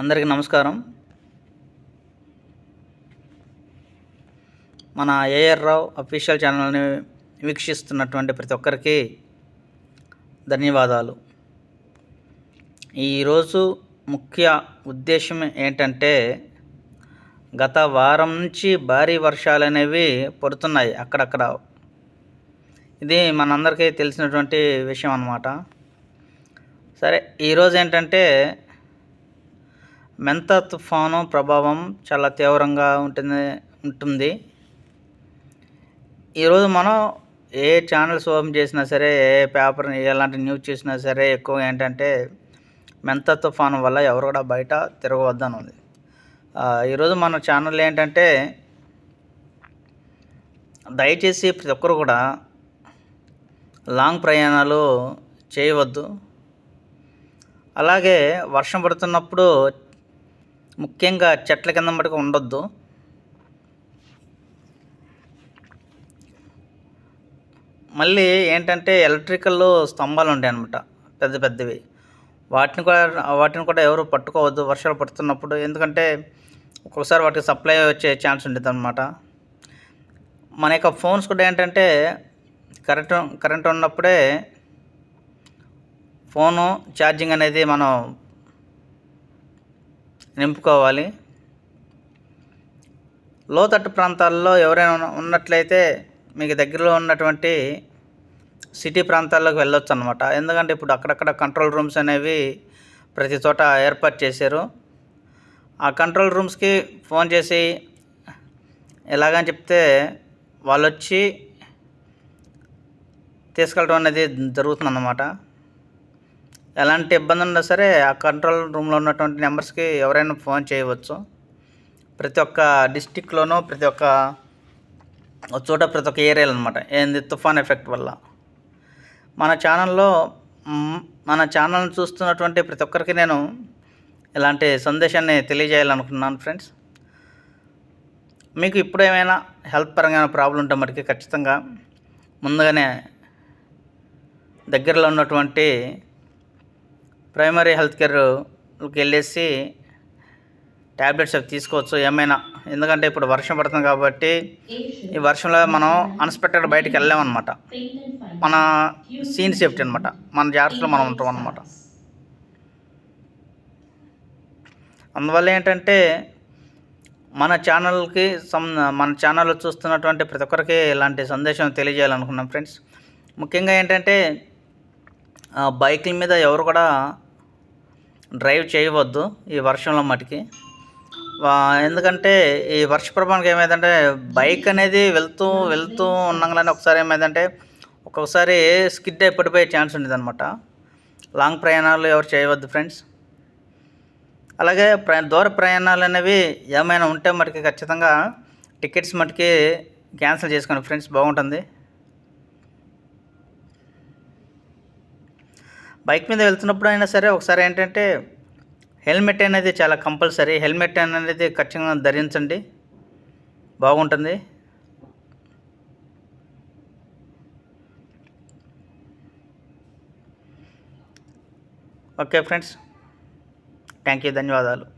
అందరికీ నమస్కారం. మన ఏఆర్ రావు అఫీషియల్ ఛానల్ని వీక్షిస్తున్నటువంటి ప్రతి ఒక్కరికి ధన్యవాదాలు. ఈరోజు ముఖ్య ఉద్దేశం ఏంటంటే గత వారం నుంచి భారీ వర్షాలు అనేవి పడుతున్నాయి అక్కడక్కడ. ఇది మనందరికీ తెలిసినటువంటి విషయం అన్నమాట. సరే ఈరోజు ఏంటంటే మెంత తుఫాను ప్రభావం చాలా తీవ్రంగా ఉంటుంది ఉంటుంది. ఈరోజు మనం ఏ ఛానల్స్ ఓపెన్ చేసినా సరే ఏ పేపర్ ఎలాంటి న్యూస్ చేసినా సరే ఎక్కువ ఏంటంటే మెంత తుఫాను వల్ల ఎవరు కూడా బయట తిరగవద్దని ఉంది ఈరోజు మన ఛానల్ ఏంటంటే దయచేసి ప్రతి ఒక్కరు కూడా లాంగ్ ప్రయాణాలు చేయవద్దు. అలాగే వర్షం పడుతున్నప్పుడు ముఖ్యంగా చెట్ల కింద మటుకు ఉండొద్దు. మళ్ళీ ఏంటంటే ఎలక్ట్రికల్ స్తంభాలు ఉంటాయి అనమాట పెద్ద పెద్దవి. వాటిని కూడా వాటిని కూడా ఎవరు పట్టుకోవద్దు వర్షాలు పడుతున్నప్పుడు. ఎందుకంటే ఒక్కొక్కసారి వాటికి సప్లై వచ్చే ఛాన్స్ ఉంటుంది అనమాట మన యొక్క ఫోన్స్ కూడా ఏంటంటే కరెంట్ కరెంట్ ఉన్నప్పుడే ఫోను ఛార్జింగ్ అనేది మనం నింపుకోవాలి. లోతట్టు ప్రాంతాల్లో ఎవరైనా ఉన్నట్లయితే మీకు దగ్గరలో ఉన్నటువంటి సిటీ ప్రాంతాల్లోకి వెళ్ళొచ్చు అనమాట ఎందుకంటే ఇప్పుడు అక్కడక్కడ కంట్రోల్ రూమ్స్ అనేవి ప్రతి చోట ఏర్పాటు చేశారు. ఆ కంట్రోల్ రూమ్స్కి ఫోన్ చేసి ఎలాగని చెప్తే వాళ్ళు వచ్చి తీసుకెళ్ళడం అనేది జరుగుతుందన్నమాట. ఎలాంటి ఇబ్బంది ఉన్నా సరే ఆ కంట్రోల్ రూమ్లో ఉన్నటువంటి నెంబర్స్కి ఎవరైనా ఫోన్ చేయవచ్చు. ప్రతి ఒక్క డిస్టిక్లోనూ ప్రతి ఒక్క చోట ప్రతి ఒక్క ఏరియాలో అనమాట ఏంది? తుఫాన్ ఎఫెక్ట్ వల్ల. మన ఛానల్లో మన ఛానల్ని చూస్తున్నటువంటి ప్రతి ఒక్కరికి నేను ఇలాంటి సందేశాన్ని తెలియజేయాలనుకున్నాను ఫ్రెండ్స్. మీకు ఇప్పుడు ఏమైనా హెల్త్ పరంగా ప్రాబ్లం ఉంటే మటుకి ఖచ్చితంగా ముందుగానే దగ్గరలో ఉన్నటువంటి ప్రైమరీ హెల్త్ కేర్కి వెళ్ళేసి ట్యాబ్లెట్స్ అవి తీసుకోవచ్చు ఏమైనా. ఎందుకంటే ఇప్పుడు వర్షం పడుతుంది కాబట్టి ఈ వర్షంలో మనం అన్ఎక్స్పెక్టెడ్ బయటికి వెళ్ళామన్నమాట మన సీన్ సేఫ్టీ అనమాట మన జాగ్రత్తలో మనం ఉంటాం అనమాట అందువల్ల ఏంటంటే మన ఛానల్కి సం మన ఛానల్ చూస్తున్నటువంటి ప్రతి ఒక్కరికి ఇలాంటి సందేశం తెలియజేయాలనుకున్నాం ఫ్రెండ్స్. ముఖ్యంగా ఏంటంటే బైక్ల బైకుల మీద ఎవరు కూడా డ్రైవ్ చేయవద్దు ఈ వర్షంలో మటుకి. ఎందుకంటే ఈ వర్ష ప్రభావానికి ఏమైందంటే బైక్ అనేది వెళ్తూ వెళ్తూ ఉండగానే ఒకసారి ఏమైందంటే ఒక్కొక్కసారి స్కిడ్ అయి పడిపోయే ఛాన్స్ ఉండేది అనమాట లాంగ్ ప్రయాణాలు ఎవరు చేయవద్దు ఫ్రెండ్స్. అలాగే ప్ర దూర ప్రయాణాలు అనేవి ఏమైనా ఉంటే మటుకి ఖచ్చితంగా టికెట్స్ మటుకి క్యాన్సిల్ చేసుకోండి ఫ్రెండ్స్ బాగుంటుంది. బైక్ మీద వెళ్తున్నప్పుడు అయినా సరే ఒకసారి ఏంటంటే హెల్మెట్ అనేది చాలా కంపల్సరీ. హెల్మెట్ అనేది ఖచ్చితంగా ధరించండి. బాగుంటుంది. Okay friends. Thank you. ధన్యవాదాలు.